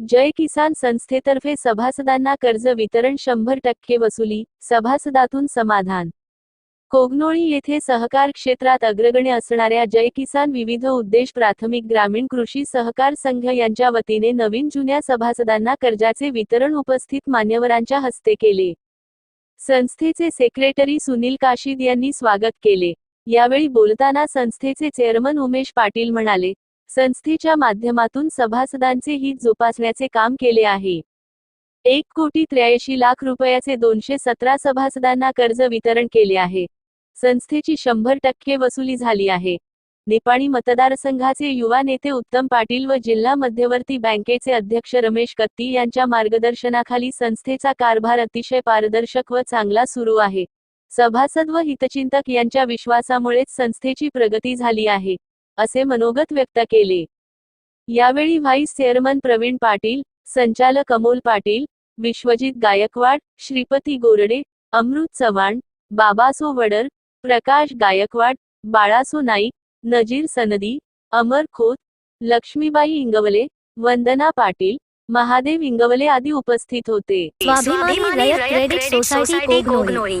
जय किसान संस्थेतर्फे सभासदांना कर्ज वितरण शंभर टक्के वसुली सभासदातून समाधान. कोगनोळी येथे सहकार क्षेत्रात अग्रगण्य असणाऱ्या जय किसान विविध उद्देश प्राथमिक ग्रामीण कृषी सहकार संघ यांच्या वतीने नवीन जुन्या सभासदांना कर्जाचे वितरण उपस्थित मान्यवरांच्या हस्ते केले. संस्थेचे सेक्रेटरी सुनील काशीद यांनी स्वागत केले. यावेळी बोलताना संस्थेचे चेअरमन उमेश पाटील म्हणाले संस्थेच्या माध्यमातून सभासदांचे हित जोपासण्याचे काम केले आहे. एक कोटी त्र्याऐंशी लाख रुपयाचे दोनशे सतरा सभासदांना कर्ज वितरण केले आहे. संस्थेची शंभर टक्के वसुली झाली आहे. निपाणी मतदारसंघाचे युवा नेते उत्तम पाटील व जिल्हा मध्यवर्ती बँकेचे अध्यक्ष रमेश कत्ती यांच्या मार्गदर्शनाखाली संस्थेचा कारभार अतिशय पारदर्शक व चांगला सुरू आहे. सभासद व हितचिंतक यांच्या विश्वासामुळेच संस्थेची प्रगती झाली आहे. असे मनोगत व्यक्त केले. यावेळी व्हाईस चेअरमन प्रवीण पाटील संचालक अमोल पाटील विश्वजित गायकवाड श्रीपती गोरडे अमृत चव्हाण बाबासो वडर प्रकाश गायकवाड बाळासो नाईक नजीर सनदी अमर खोत लक्ष्मीबाई इंगवले वंदना पाटील महादेव इंगवले आदी उपस्थित होते. स्वाभिमानी रयत क्रेडिट सोसायटी कोगनोळी